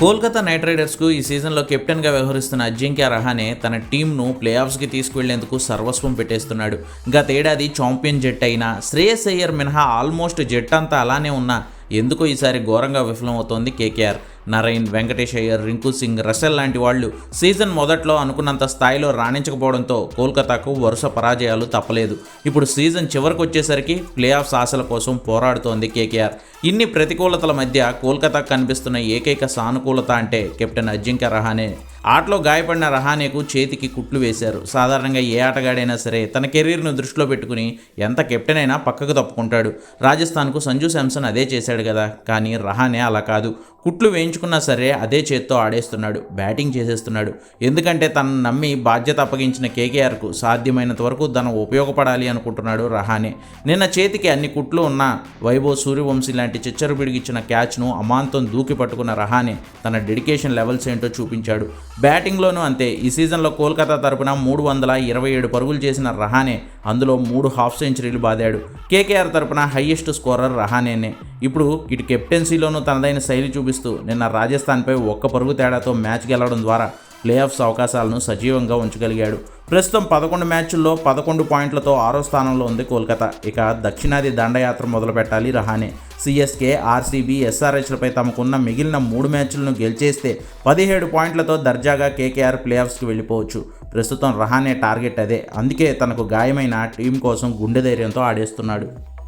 Kolkata night రైడర్స్కు ఈ సీజన్లో కెప్టెన్గా వ్యవహరిస్తున్న అజింక్య రహానే తన టీంను ప్లే ఆఫ్స్కి తీసుకువెళ్ళేందుకు సర్వస్వం పెట్టేస్తున్నాడు. గతేడాది చాంపియన్ జట్ అయిన శ్రేయస్ అయ్యర్ మినహా ఆల్మోస్ట్ జట్ అంతా అలానే ఉన్నా ఎందుకో ఈసారి ఘోరంగా విఫలమవుతోంది KKR. Narine Venkatesh Iyer Rinku Singh Russell లాంటి వాళ్ళు సీజన్ మొదట్లో అనుకున్నంత స్థాయిలో రాణించకపోవడంతో కోల్కతాకు వరుస పరాజయాలు తప్పలేదు. ఇప్పుడు సీజన్ చివరికి వచ్చేసరికి ప్లే ఆఫ్ ఆశల కోసం పోరాడుతోంది కేకేఆర్. ఇన్ని ప్రతికూలతల మధ్య కోల్కతాకు కనిపిస్తున్న ఏకైక సానుకూలత అంటే కెప్టెన్ అజింక్య రహానే. ఆటలో గాయపడిన రహానేకు చేతికి కుట్లు వేశారు. సాధారణంగా ఏ ఆటగాడైనా సరే తన కెరీర్ను దృష్టిలో పెట్టుకుని ఎంత కెప్టెన్ అయినా పక్కకు తప్పుకుంటాడు. రాజస్థాన్కు సంజు శాంసన్ అదే చేశాడు కదా కానీ రహానే అలా కాదు. కుట్లు వేయించుకున్నా సరే అదే చేత్తో ఆడేస్తున్నాడు బ్యాటింగ్ చేసేస్తున్నాడు. ఎందుకంటే తనను నమ్మి బాధ్యత అప్పగించిన కేకేఆర్కు సాధ్యమైనంత వరకు తను ఉపయోగపడాలి అనుకుంటున్నాడు రహానే. నిన్న చేతికి అన్ని కుట్లు ఉన్న వైభవ్ సూర్యవంశీ లాంటి చిచ్చరు బిడిగిచ్చిన క్యాచ్ను అమాంతం దూకి పట్టుకున్న రహానే తన డెడికేషన్ లెవెల్స్ ఏంటో చూపించాడు. బ్యాటింగ్లోనూ అంతే. ఈ సీజన్లో కోల్కతా తరపున మూడు వందల ఇరవై ఏడు పరుగులు చేసిన రహానే అందులో మూడు హాఫ్ సెంచరీలు బాదాడు. కేకేఆర్ తరపున హయ్యెస్ట్ స్కోరర్ రహానేనే. ఇప్పుడు ఇటు కెప్టెన్సీలోనూ తనదైన శైలి చూపిస్తూ నిన్న రాజస్థాన్పై ఒక్క పరుగు తేడాతో మ్యాచ్ గెలవడం ద్వారా ప్లే ఆఫ్స్ అవకాశాలను సజీవంగా ఉంచగలిగాడు. ప్రస్తుతం పదకొండు మ్యాచ్ల్లో పదకొండు పాయింట్లతో ఆరో స్థానంలో ఉంది కోల్కతా. ఇక దక్షిణాది దండయాత్ర మొదలు పెట్టాలి రహానే సిఎస్కే ఆర్సీబీ ఎస్ఆర్హెచ్లపై తమకున్న మిగిలిన మూడు మ్యాచ్లను గెలిచేస్తే పదిహేడు పాయింట్లతో దర్జాగా కేకేఆర్ ప్లే ఆఫ్స్కి వెళ్ళిపోవచ్చు. ప్రస్తుతం రహానే టార్గెట్ అదే. అందుకే తనకు గాయమైన టీం కోసం గుండె ధైర్యంతో ఆడేస్తున్నాడు.